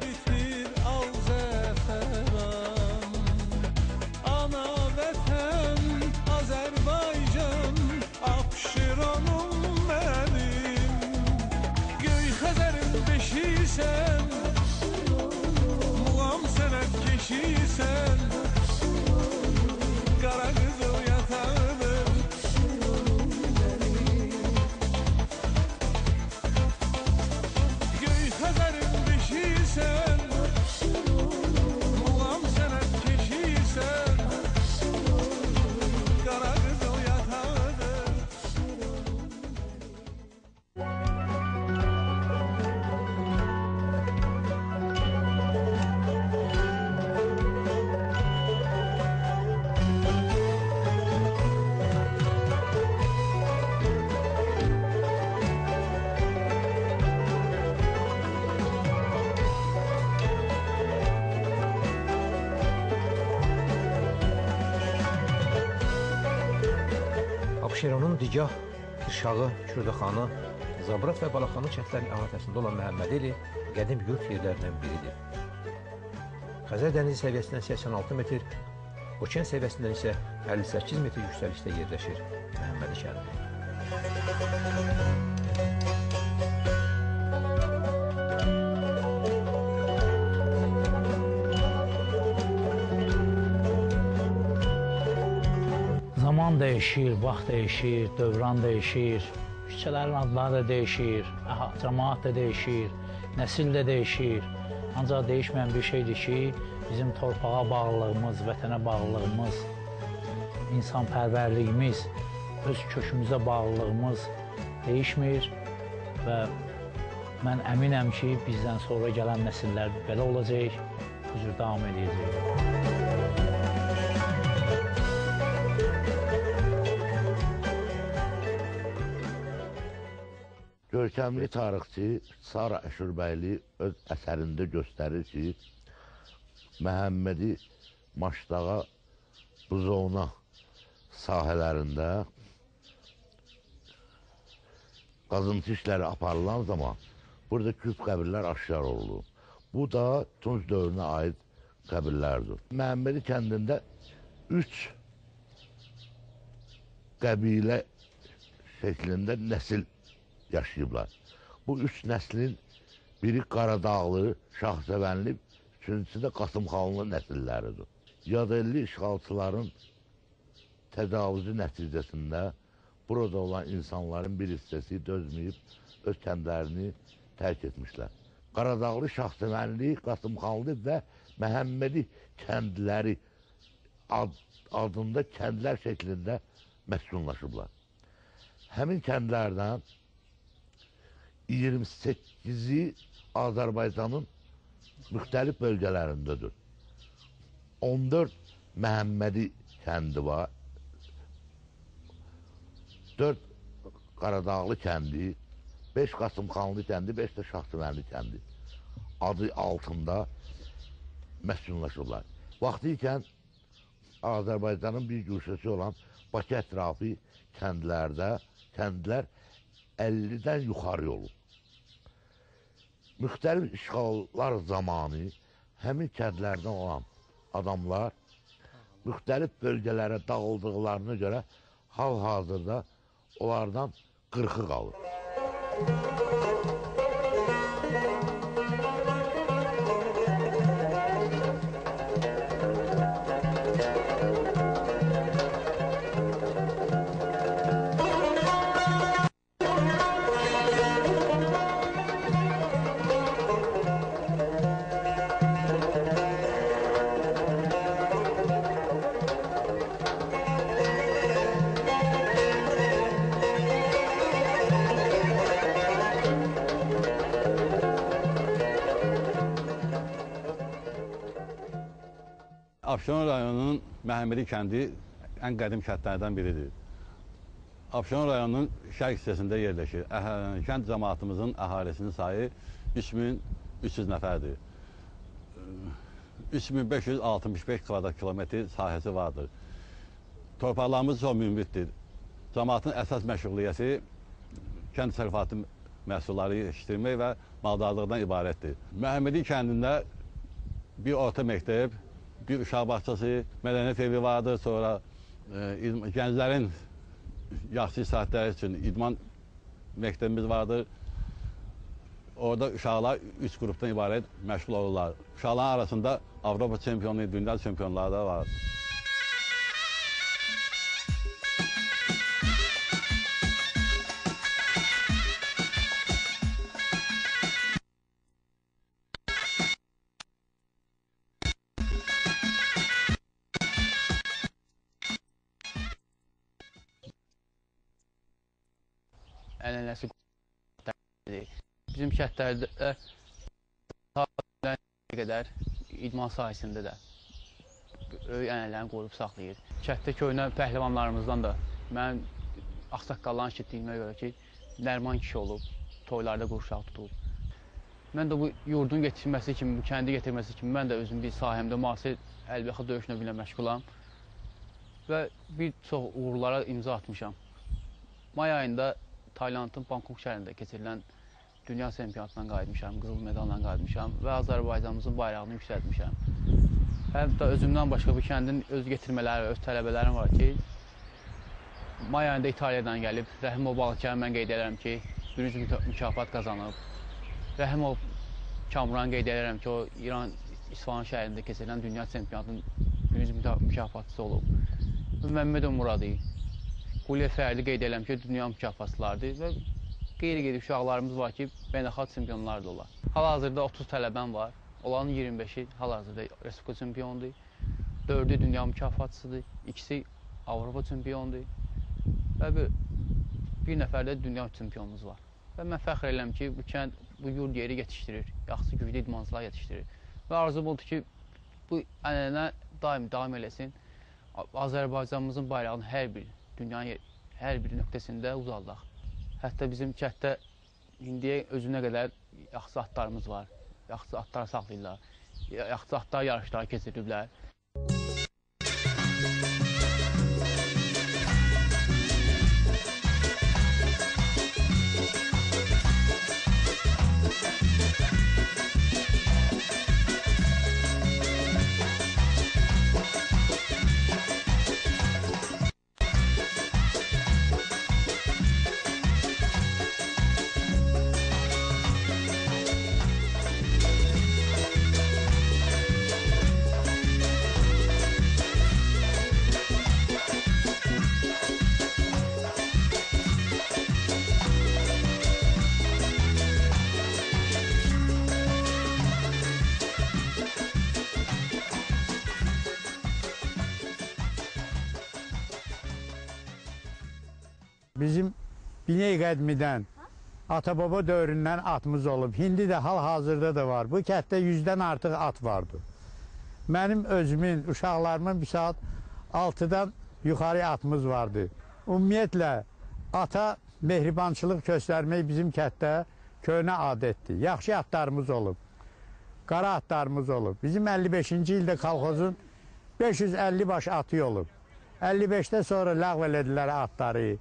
bitir al zeferan. Ana vətən Azərbaycan Abşironum mənim Göy Xəzərin beşisən Muğam sənət keşisən Abşeronun Digah, Kırşağı, Kürdəxanı, Zabrat və Balaxanı kəndlərinin əhatəsində olan Məhəmmədeli qədim yurt yerlərindən biridir. Xəzər dənizi səviyyəsindən 86 metr, okean səviyyəsindən isə 58 metr yüksəlikdə yerləşir Məhəmmədi kəndi. Dəyişir, vaxt dəyişir, dövran dəyişir, küçələrin adları da dəyişir, cəmaat da dəyişir, nəsil də dəyişir. Ancaq dəyişməyən bir şeydir ki, bizim torpağa bağlılığımız, vətənə bağlılığımız, insanpərvərliyimiz, öz kökümüzə bağlılığımız dəyişmir və mən əminəm ki, bizdən sonra gələn nəsillər belə olacaq, bu cür davam edəcək. Görkəmli tarixçi Sara Əşurbəyli öz əsərində göstərir ki, Məhəmmədi Maşdağa, Buzovna sahələrində qazıntı işləri aparılan zaman burada küp qəbirlər aşkar olunur. Bu da Tunc dövrünə aid qəbirlərdir. Məhəmmədi kəndində üç qəbilə şəklində nəsil yaşayıblar. Bu üç nəslin biri Qaradağlı, Şahsevənli, üçüncüsü də Qasımxanlı nəsilləridir. Yadelli işğalçıların təcavüzü nəticəsində burada olan insanların bir hissəsi dözməyib öz kəndlərini tərk etmişlər. Qaradağlı, Şahsevənli, Qasımxanlı və Məhəmmədi kəndləri ad, adında kəndlər şəklində məskunlaşıblar. Həmin kəndlərdən 28-i Azərbaycanın müxtəlif bölgələrindədir. 14 Məhəmmədi kəndi var. 4 Qaradağlı kəndi, 5 Qasımxanlı kəndi, 5 də Şahsıvənli kəndi adı altında məskunlaşırlar. Vaxtı ikən Azərbaycanın bir güşəsi olan Bakı ətrafı kəndlərdə, kəndlər 50-dən yuxarı olub. Müxtəlif işğallar zamanı həmin kəndlərdən olan adamlar müxtəlif bölgələrə dağıldıqlarına görə hal-hazırda onlardan 40-ı qalır. Abşeron rayonunun Məhəmmədi kəndi ən qədim kəndlərdən biridir. Abşeron rayonunun şərq hissəsində yerləşir. Əhə, kənd cəmaatımızın əhalisinin sayı 3300 nəfərdir. 3565 kvadrat kilometr sahəsi vardır. Torpaqlarımız çox münbitdir. Cəmaatın əsas məşğuliyyəti kənd təsərrüfatı məhsulları yetişdirmək və maldarlıqdan ibarətdir. Məhəmmədi kəndində bir orta məktəb, bir uşaq bağçası, mədəniyyət evi vardır, sonra e, gənclərin yaxşı sahətləri üçün idman məktəbimiz vardır. Orada uşaqlar üç qrupdan ibarət məşğul olurlar. Uşaqların arasında Avropa çempionu, dünya çempionları da var. Bizim kəndlərdə qədər idman sahəsində də böyük ənənələrini qoruyub saxlayır. Kənddə köhnə pəhləvanlarımızdan da mən ağsaqqalların eşitdiyimə görə ki, Nərman kişi olub, toylarda qurşaq tutulub. Mən də bu yurdun getirməsi kimi, bu kəndi getirməsi kimi mən də özüm bir sahəmdə müasir əlbəxə döyüş növü ilə məşğulam və bir çox uğurlara imza atmışam. may ayında Taylandın Bangkok şəhərində keçirilən dünya çempionatından qayıtmışam, qızıl medalla qayıtmışam və Azərbaycanımızın bayrağını yüksəltmişəm. Hətta özümdən başqa bu kəndin öz getirmələri, öz tələbələrim var ki, may ayında İtaliyadan gəlib Rəhimov Balıkəri mən qeyd edirəm ki, müka- mükafat qazanıb. Rəhimov Kamran qeyd edirəm ki, o İran İsfahan şəhərində keçirilən dünya çempionatının müka- mükafatçısı olub. Məmmədov Muradi, Quliyə Fərdi qeyd edirəm ki, dünya mükafatçılardır və qeyri-qeyri uşaqlarımız var ki, beynəlxalq çempionlar da olar. Hal-hazırda 30 tələbəm var. Onların 25-i hal-hazırda Respublika çempionudur. 4-ü dünya mükafatçısıdır. İkisi Avropa çempionudur. Və bir, bir nəfər də dünya çempionumuz var. Və mən fəxr edirəm ki, bu kənd, bu yurd yeri yetişdirir. Yaxşı güclü idmançılar yetişdirir. Və arzum odur ki, bu ənənə daim davam eləsin. Azərbaycanımızın bayrağını hər bir dünyanın hər bir nöqtəsində uzaldaq. Hətta bizim kənddə indiyə özünə qədər yaxşı atlarımız var. Yaxşı atlar saxlayırlar. Ya- Yaxşı atlar yarışları keçiriblər. Bizim Biney qədmidən ata-baba dövründən atımız olub. İndi də hal-hazırda da var. Bu kənddə 100-dən artıq at vardı. Mənim özümün, uşaqlarımın bir saat 6-dan yuxarı atımız vardı. Ümumiyyətlə ata mehribançılıq göstərmək bizim kənddə köhnə adətdir. Yaxşı atlarımız olub. Qara atlarımız olub. Bizim 55-ci ildə kolxozun 550 baş atı olub. 55-də sonra ləğv elədilər atları.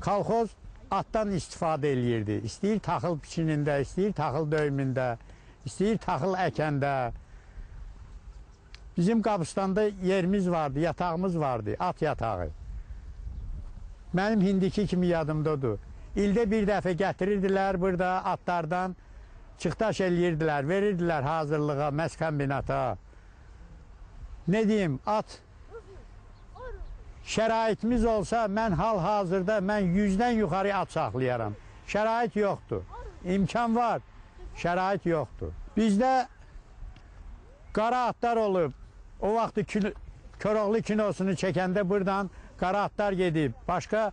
Kolxoz atdan istifadə eləyirdi. İstəyir taxıl biçinində, istəyir taxıl döymündə, istəyir taxıl əkəndə. Bizim Qabustanda yerimiz vardı, yatağımız vardı, at yatağı. Mənim hindiki kimi yadımdadır. İldə bir dəfə gətirirdilər burada atlardan çıxdaş eləyirdilər, verirdilər hazırlığa, məs kombinata. Ne deyim, at şəraitimiz olsa mən hal-hazırda mən 100-dən yuxarı at saxlayaram. Şərait yoxdur. İmkan var, şərait yoxdur. Bizdə qara atlar olub. O vaxt kino, Koroğlu kinosunu çəkəndə buradan qara atlar gedib. Başqa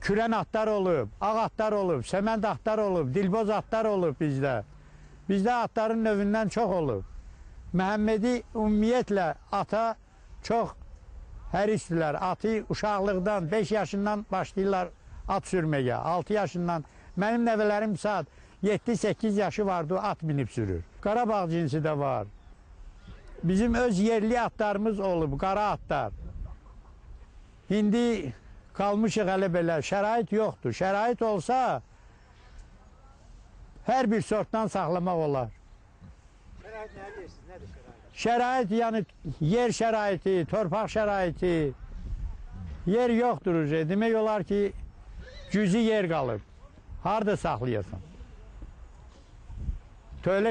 kürən atlar olub, ağ atlar olub, səmənd atlar olub, dilboz atlar olub bizdə. Bizdə atların növündən çox olub. Məhəmmədi ümumiyyətlə ata çox hərisdilər. Atı uşaqlıqdan 5 yaşından başlayırlar at sürməyə. 6 yaşından. Mənim nəvələrim saat 7-8 yaşı vardı at minib sürür. Qarabağ cinsi də var. Bizim öz yerli atlarımız olub, qara atlar. İndi qalmışıq hələ belə. Şərait yoxdur. Şərait olsa hər bir sortdan saxlamaq olar. Şərait yəni yer şəraiti, torpaq şəraiti, yer yoxdur. Demək olar ki, cüzi yer qalıb. Harda saxlayasan? Tövlə